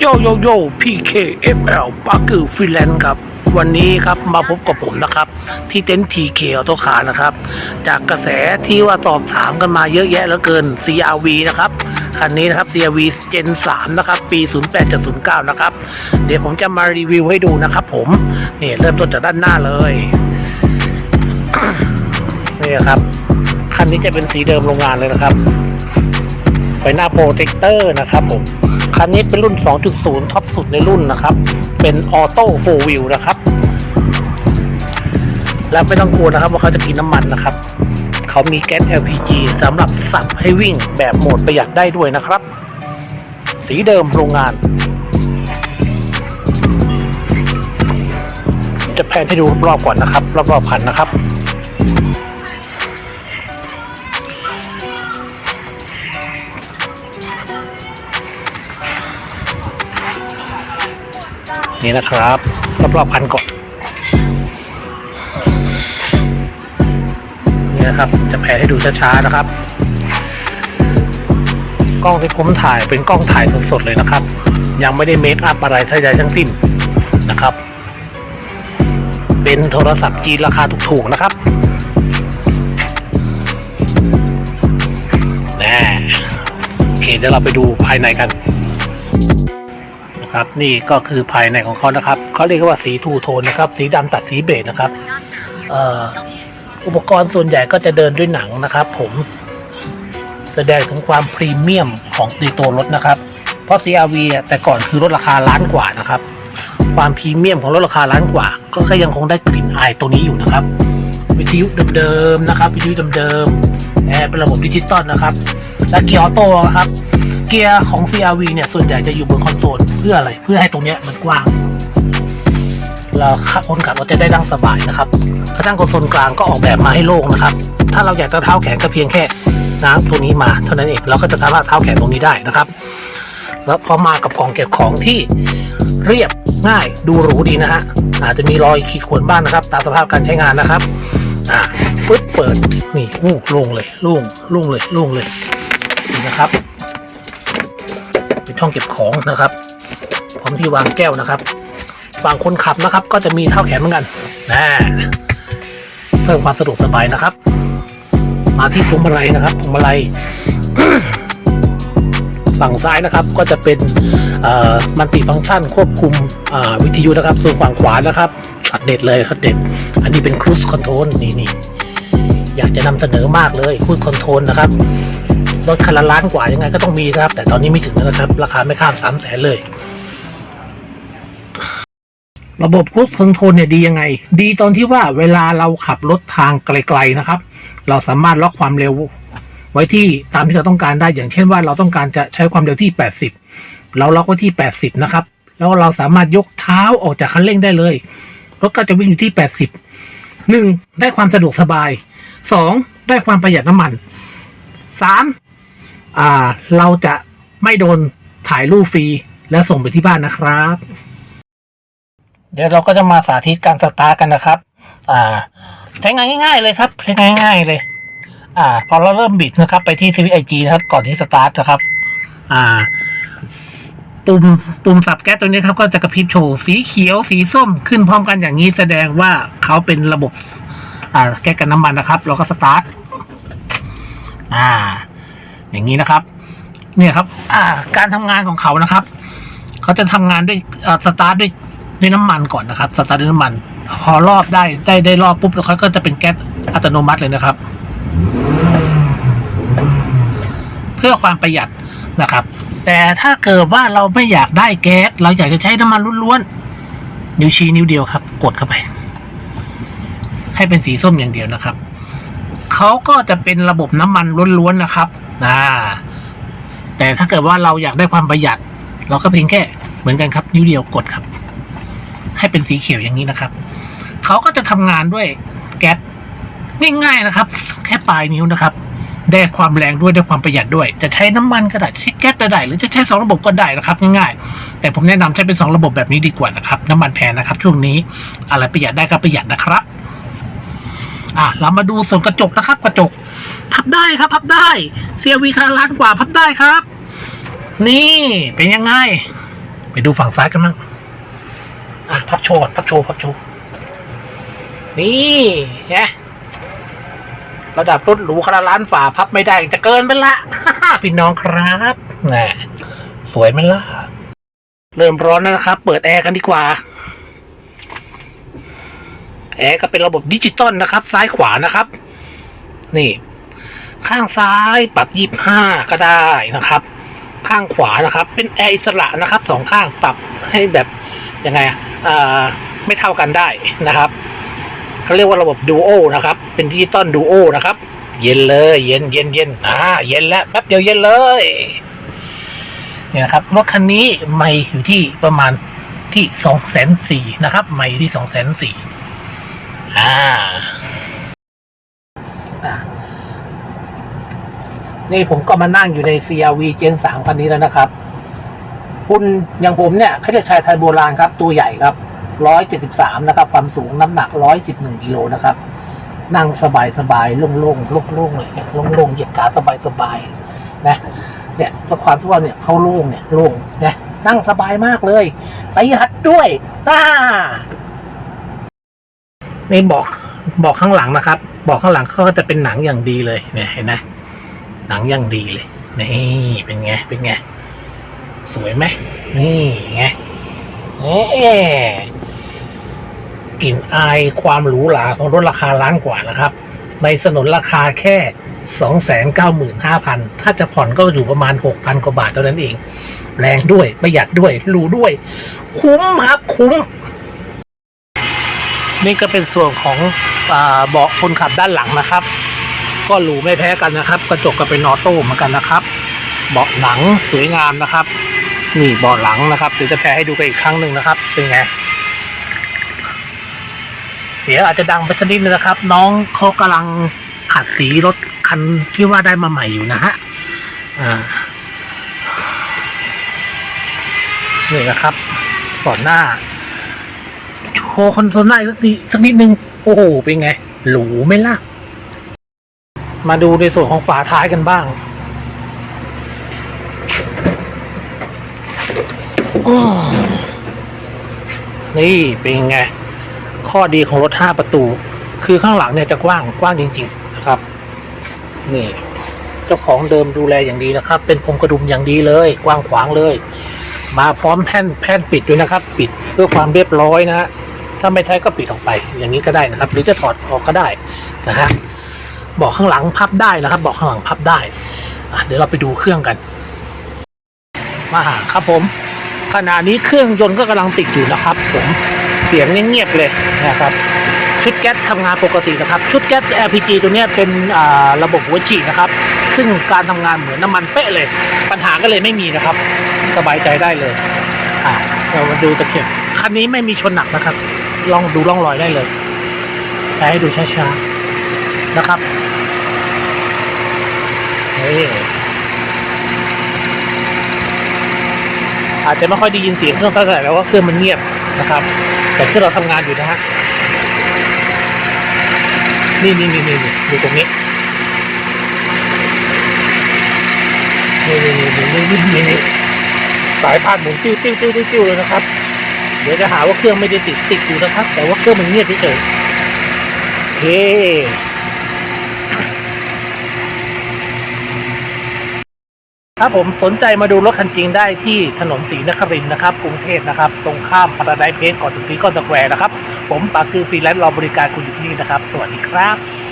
โยโยโย PKFL ปาร์กือฟรีแลนซ์ครับ วันนี้ครับมาพบกับผมนะครับ ที่เต็นท์ TK ออโตคาร์นะครับ จากกระแสที่ว่าสอบถามกันมาเยอะแยะเหลือเกิน CRV นะครับ คันนี้นะครับ CRV Gen 3 นะครับ ปี 08.09 นะครับ เดี๋ยวผมจะมารีวิวให้ดูนะครับผม นี่เริ่มต้นจากด้านหน้าเลย นี่ครับ คันนี้จะเป็นสีเดิมโรงงานเลยนะครับ ไฟหน้าโปรเจคเตอร์นะครับผม คันนี้เป็นรุ่น 2.0 ท็อปสุดในรุ่นนะครับ เป็นออโต้โฟวิลนะครับ แล้วไม่ต้องกลัวนะครับว่าเขาจะกินน้ำมันนะครับ เขามีแก๊ส LPG สำหรับสับให้วิ่งแบบโหมดประหยัดได้ด้วยนะครับ สีเดิมโรงงาน จะแพนให้ดูรอบๆก่อนนะครับ รอบๆคันนะครับ นี่นะครับรอบๆคันก่อนนี่นะครับ จะแพนให้ดูช้าๆนะครับ กล้องที่ผมถ่ายเป็นกล้องถ่ายสดๆเลยนะครับ ยังไม่ได้เมคอัพอะไรทั้งใดทั้งสิ้นนะครับ เป็นโทรศัพท์จีนราคาถูกๆนะครับแน่โอเคเดี๋ยวเราไปดูภายในกัน นะครับนี่ก็คือภายในของเขานะครับเขาเรียกว่าสีทูโทนนะครับสีดำตัดสีเบจนะครับเอ่ออุปกรณ์ส่วนใหญ่ก็จะเดินด้วยหนังนะครับผมแสดงถึงความพรีเมียมของในตัวรถนะครับ เพราะ CRV อะแต่ก่อนคือรถราคาล้านกว่านะครับ ความพรีเมียมของรถราคาล้านกว่า ก็ก็ยังคงได้กลิ่นอายตัวนี้อยู่นะครับ วิทยุเดิมๆนะครับวิทยุเดิมๆแอร์เป็นระบบดิจิตอลนะครับและเกียร์ออโต้นะครับ กียร์ของ CRV เนี่ย ส่วนใหญ่จะอยู่บนคอนโซลเพื่ออะไร เพื่อให้ตรงเนี้ยมันกว้าง เราขับคนขับเราจะได้นั่งสบายนะครับกระทั่งคอนโซลกลางก็ออกแบบมาให้โล่งนะครับ ถ้าเราอยากจะเท้าแขนก็เพียงแค่น้ำตัวนี้มาเท่านั้นเอง เราก็จะสามารถเท้าแขนตรงนี้ได้นะครับ แล้วพอมากับกล่องเก็บของที่เรียบง่ายดูหรูดีนะฮะ อาจจะมีรอยขีดข่วนบ้างนะครับ ตามสภาพการใช้งานนะครับ อ่าปึ๊บเปิด นี่อู้โล่งเลยโล่งโล่งเลยโล่งเลยนะครับ เป็นช่องเก็บของนะครับพร้อมที่วางแก้วนะครับ ฝั่งคนขับนะครับ ก็จะมีเท้าแขนเหมือนกันนะเพิ่มความสะดวกสบายนะครับ มาที่พวงมาลัยนะครับพวงมาลัยฝั่งซ้ายนะครับก็จะเป็นมันติฟังก์ชันควบคุมวิทยุนะครับ ส่วนฝั่งขวานะครับช็อตเด็ดเลยช็อตเด็ด อันนี้เป็นครู i คอนโทรลนี่นี่อยากจะนำเสนอมากเลยครู i คอนโทรลนะครับ รถคันละล้านกว่ายังไงก็ต้องมีนะครับ แต่ตอนนี้ไม่ถึงนะครับ ราคาไม่ข้ามสามแสนเลย ระบบค u ู e คอนโทรลเนี่ยดียังไง ดีตอนที่ว่าเวลาเราขับรถทางไกลๆนะครับ เราสามารถล็อกความเร็ว ไว้ที่ตามที่เราต้องการได้อย่างเช่นว่าเราต้องการจะใช้ความเร็วที่ 80 เราล็อกไว้ที่ 80 นะครับ แล้วเราสามารถยกเท้าออกจากคันเร่งได้เลยรถก็จะวิ่งอยู่ที่ 80 1. ได้ความสะดวกสบาย 2. ได้ความประหยัดน้ำมัน 3. อ่า เราจะไม่โดนถ่ายรูปฟรีและส่งไปที่บ้านนะครับ เดี๋ยวเราก็จะมาสาธิตการสตาร์ทกันนะครับ อ่า ใช้งานง่าย ๆ เลยครับใช้งานง่ายๆเลย อ่า พอเราเริ่มบิดนะครับ ไปที่สวิตไอจีนะครับ ก่อนที่สตาร์ทนะครับ อ่า ปุ่มปุ่มสับแก๊สตัวนี้ครับ ก็จะกระพริบโชว์สีเขียวสีส้มขึ้นพร้อมกันอย่างนี้แสดงว่าเขาเป็นระบบ อ่า แก๊สกันน้ำมันนะครับ เราก็สตาร์ทอ่า อย่างนี้นะครับ เนี่ยครับ อ่า การทำงานของเขานะครับ เขาจะทำงานด้วยสตาร์ทด้วยด้วยน้ำมันก่อนนะครับ สตาร์ทด้วยน้ำมัน พอรอบได้ได้ได้รอบปุ๊บแล้วเขาก็จะเป็นแก๊สอัตโนมัติเลยนะครับ เพื่อความประหยัดนะครับ แต่ถ้าเกิดว่าเราไม่อยากได้แก๊สเราอยากจะใช้น้ำมันล้วนๆนิ้วชี้นิ้วเดียวครับ กดเข้าไป ให้เป็นสีส้มอย่างเดียวนะครับเขาก็จะเป็นระบบน้ำมันล้วนๆนะครับ อ่าแต่ถ้าเกิดว่าเราอยากได้ความประหยัด เราก็เพียงแค่เหมือนกันครับ นิ้วเดียวกดครับ ให้เป็นสีเขียวอย่างนี้นะครับเขาก็จะทำงานด้วยแก๊สง่ายๆนะครับ แค่ปลายนิ้วนะครับ ได้ความแรงด้วยได้ความประหยัดด้วย จะใช้น้ำมันก็ได้ใช้แก๊สก็ได้หรือจะใช้สองระบบก็ได้นะครับ ง่ายๆ แต่ผมแนะนำใช้เป็นสองระบบแบบนี้ดีกว่านะครับ น้ำมันแพงนะครับ ช่วงนี้อะไรประหยัดได้ก็ประหยัดนะครับ อะเรามาดูส่วนกระจกนะครับ กระจก พับได้ครับ พับได้เซียวีคาล้านกว่าพับได้ครับ นี่เป็นยังไง ไปดูฝั่งซ้ายกันบ้างอะพับโชว์พับโชว์พับโชว์นี่ไงระดับรถหรูคาราล้านฝ่าพับไม่ได้จะเกินไปละพี่น้องครับแหมสวยไหมล่ะ เริ่มร้อนแล้วนะครับ เปิดแอร์กันดีกว่า แอร์ก็เป็นระบบดิจิตอลนะครับ ซ้ายขวานะครับ นี่ ข้างซ้ายปรับยี่ห้าก็ได้นะครับ ข้างขวานะครับ เป็นแอร์อิสระนะครับสองข้างปรับให้แบบยังไงอ่าไม่เท่ากันได้นะครับเขาเรียกว่าระบบดูโอนะครับ เป็นดิจิตอลดูโอนะครับ เย็นเลย เย็นเย็นเย็นอ่าเย็นแล้วแป๊บเดียวเย็นเลยเนี่ยนะครับรถคันนี้ไม่อยู่ที่ประมาณที่สองแสนสี่นะครับ ไม่อยู่ที่สองแสนสี่ อ่านี่ผมก็มานั่งอยู่ใน CRV Gen 3คันนี้แล้วนะครับคุณอย่างผมเนี่ยเขาจะชายไทยโบราณครับ ตัวใหญ่ครับ 173 นะครับ ความสูงน้ำหนัก 111กิโลนะครับ นั่งสบายสบายๆโล่งๆโล่งๆเลยเนี่ยโล่งๆเหยียดขาสบายสบายนะเนี่ยเพราะความที่ว่าเนี่ยเขาโล่งเนี่ยโล่งนะนั่งสบายมากเลยประหยัดด้วยต้า นี่บอกบอกข้างหลังนะครับ บอกข้างหลังเขาก็จะเป็นหนังอย่างดีเลยเนี่ยเห็นไหมหนังอยังดีเลยนี่เป็นไงเป็นไงสวยไหมนี่ไงเอ๊ะกลิ่นอายความหรูหราของรถราคาล้านกว่านะครับ ในสนนราคาแค่ 295,000 ถ้าจะผ่อนก็อยู่ประมาณ 6,000 กว่าบาทเท่านั้นเอง แรงด้วยประหยัดด้วยหรูด้วย คุ้มครับคุ้ม นี่ก็เป็นส่วนของเบาะคนขับด้านหลังนะครับ ก็หรูไม่แพ้กันนะครับ กระจกก็เป็นออโต้เหมือนกันนะครับ เบาะหลังสวยงามนะครับนี่เบาะหลังนะครับเดี๋ยวจะแพ้ให้ดูกันอีกครั้งหนึ่งนะครับเป็นไงเสียงอาจจะดังไปสักนิดนึงนะครับ น้องเขากำลังขัดสีรถคันที่ว่าได้มาใหม่อยู่นะฮะนี่นะครับก่อนหน้า โชว์คอนโซลหน้สักนิสักนิดนึง โอ้โห เป็นไง หรูไหมล่ะ มาดูในส่วนของฝาท้ายกันบ้าง นี่เป็นไง ข้อดีของรถ 5 ประตู คือข้างหลังเนี่ยจะกว้างกว้างจริง ๆ นะครับ นี่เจ้าของเดิมดูแลอย่างดีนะครับ เป็นพรมกระดุมอย่างดีเลย กว้างขวางเลย มาพร้อมแผ่นแผ่นปิดด้วยนะครับ ปิดเพื่อความเรียบร้อยนะฮะ ถ้าไม่ใช้ก็ปิดออกไป อย่างนี้ก็ได้นะครับ หรือจะถอดออกก็ได้นะฮะบอกข้างหลังพับได้นะครับ บอกข้างหลังพับได้เดี๋ยวเราไปดูเครื่องกันมาครับผม ขณะนี้เครื่องยนต์ก็กำลังติดอยู่นะครับ ผมเสียงเงียบๆเลยนะครับ ชุดแก๊สทำงานปกตินะครับ ชุดแก๊ส LPG ตัวนี้เป็นระบบหัวฉีดนะครับ ซึ่งการทำงานเหมือนน้ำมันเป๊ะเลย ปัญหาก็เลยไม่มีนะครับ สบายใจได้เลยอ่า เรามาดูตะเข็บคันนี้ไม่มีชนหนักนะครับ ลองดูร่องรอยได้เลยใช้ให้ดูช้าๆนะครับนี่อาจจะไม่ค่อยได้ยินเสียงเครื่องสักเท่าไหร่แล้วว่าเครื่องมันเงียบนะครับ แต่เครื่องเราทำงานอยู่นะฮะนี่นี่นี่นี่ดูตรงนี้นี่นี่นี่นี่นี่นี่ สายพานหมุนติ้วติ้วติ้วติ้วติ้วเลยนะครับ เดี๋ยวจะหาว่าเครื่องไม่ได้ติดติดอยู่นะครับ แต่ว่าเครื่องมันเงียบเฉยๆโอเคครับผมสนใจมาดูรถคันจริงได้ที่ถนนศรีนครินนะครับกรุงเทพนะครับ ตรงข้ามพาราไดเพจก่อนถึงซีคอนสแควร์นะครับ ผมปาคือฟรีแลนซ์รอบริการคุณอยู่ที่นี่นะครับ สวัสดีครับ